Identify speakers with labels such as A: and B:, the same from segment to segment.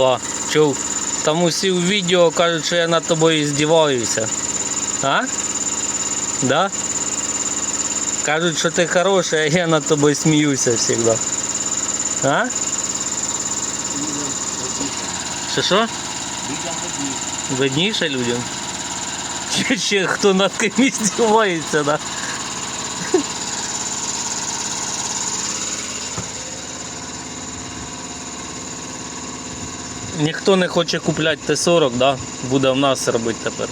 A: О, чув. Там усі в відео кажуть, що я над тобою здіваюся. А? Да? Кажуть, що ти хороший, а я над тобою сміюся завжди. А? Що що? Видніше людям? Чи ще хто над кимось здівається, да? Ніхто не хоче купляти Т-40, да? буде в нас робити тепер.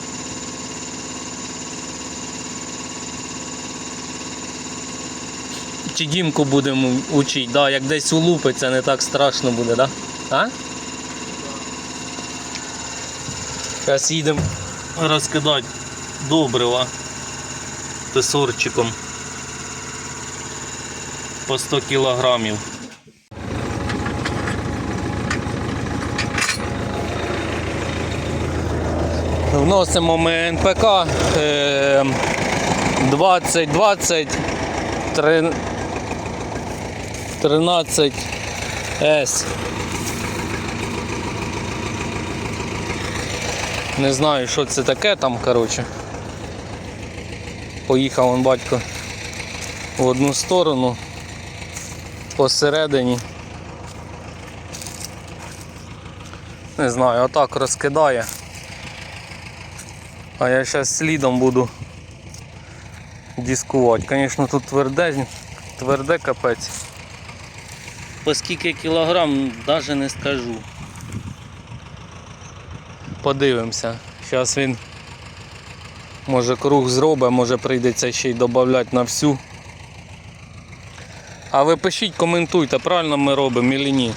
A: Чи дімку будемо учити, да? як десь улупиться, не так страшно буде, да? А? Зараз їдемо розкидати добрива тесорчиком по 100 кілограмів. Вносимо ми НПК е, 20, 20, 13 С. Не знаю, що це таке там, коротше. Поїхав он батько в одну сторону, посередині. Не знаю, отак розкидає. А я зараз слідом буду дискувати. Звісно, тут тверде, тверде капець. По скільки кілограм, навіть не скажу. Подивимося. Зараз він може круг зробить, може прийдеться ще й додати на всю. А ви пишіть, коментуйте, правильно ми робимо чи ні.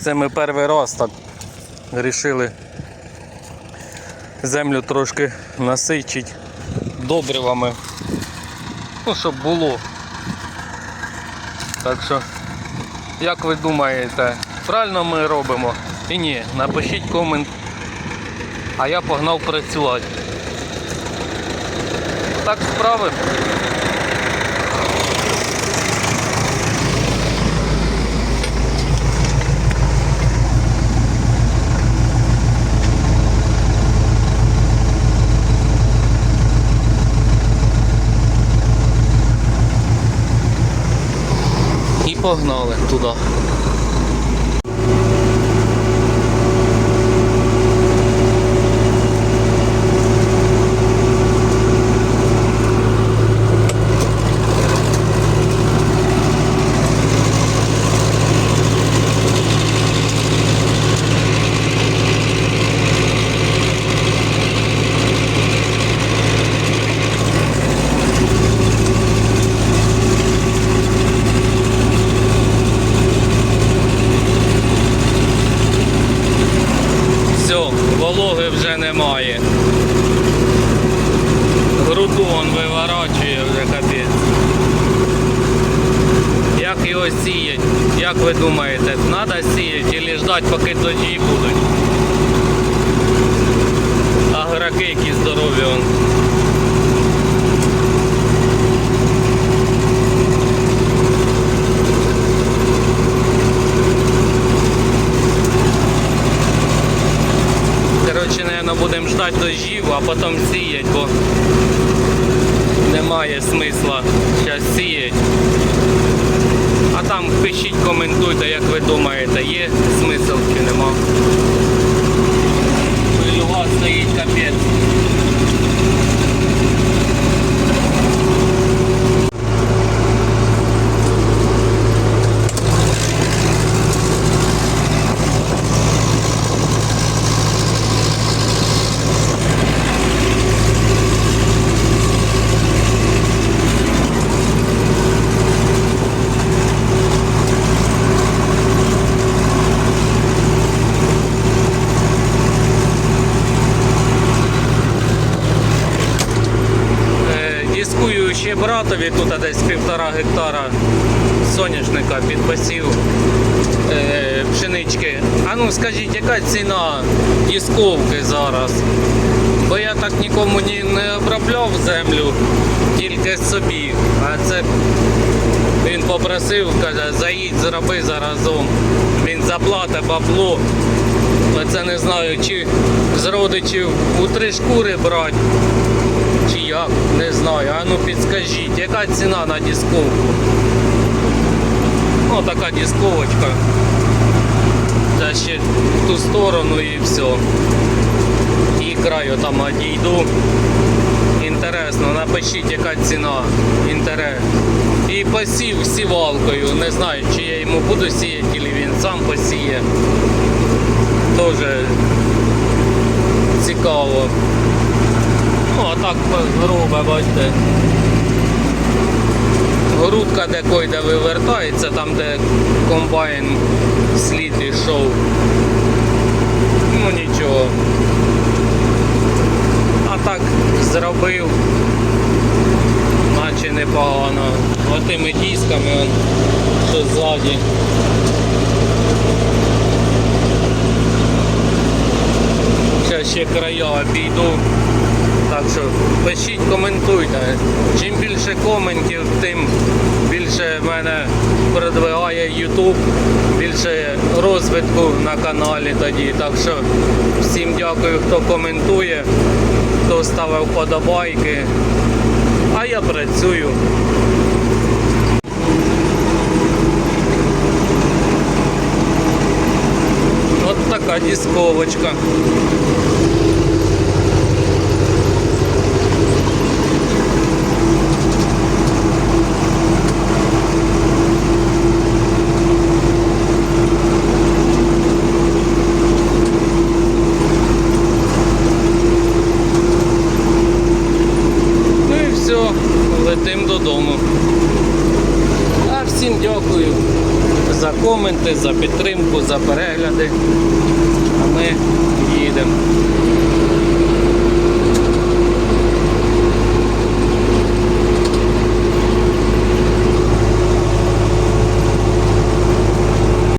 A: Це ми перший раз так вирішили землю трошки насичить добривами. Ну, щоб було. Так що, як ви думаєте, правильно ми робимо? І ні, напишіть комент. А я погнав працювати. Так справи. Погнали туди. Все, вологи вже немає. Груду он виворачує вже капець. Як його сіять? Як ви думаєте, треба сіяти чи ждати, поки дощі будуть? Аграки які здорові он. Коротше, наверное, будемо ждати дощів, а потім сіять, бо немає смисла зараз сіяти. Там пишіть, коментуйте, як ви думаєте, є смисл чи нема. Його стоїть капець. Е, Дискую ще братові, тут десь півтора гектара соняшника під посів е, пшенички. А ну скажіть, яка ціна дисковки зараз? Бо я так нікому ні, не обробляв землю, тільки собі. А це Він попросив, каже, заїдь, зроби заразом. Він заплатить бабло. Оце не знаю, чи з родичів у три шкури брати, чи як, не знаю. А ну підскажіть, яка ціна на дисковку? Ну, така дисковочка. Та ще в ту сторону і все. І краю там одійду. Інтересно, напишіть, яка ціна. Інтерес. І посів сівалкою. Не знаю, чи я йому буду сіяти, чи він сам посіє. Тоже цікаво. Ну, а так грубо, бачите. Грудка де койде вивертається, там де комбайн слід ішов. Ну нічого. А так зробив, наче непогано. Отими дисками, он, що ззаді. Зараз ще края обійду. Так що пишіть, коментуйте. Чим більше коментів, тим більше мене продвигає YouTube, більше розвитку на каналі тоді. Так що всім дякую, хто коментує, хто ставив вподобайки. А я працюю. От така дисковочка. коменти, за підтримку, за перегляди. А ми їдемо.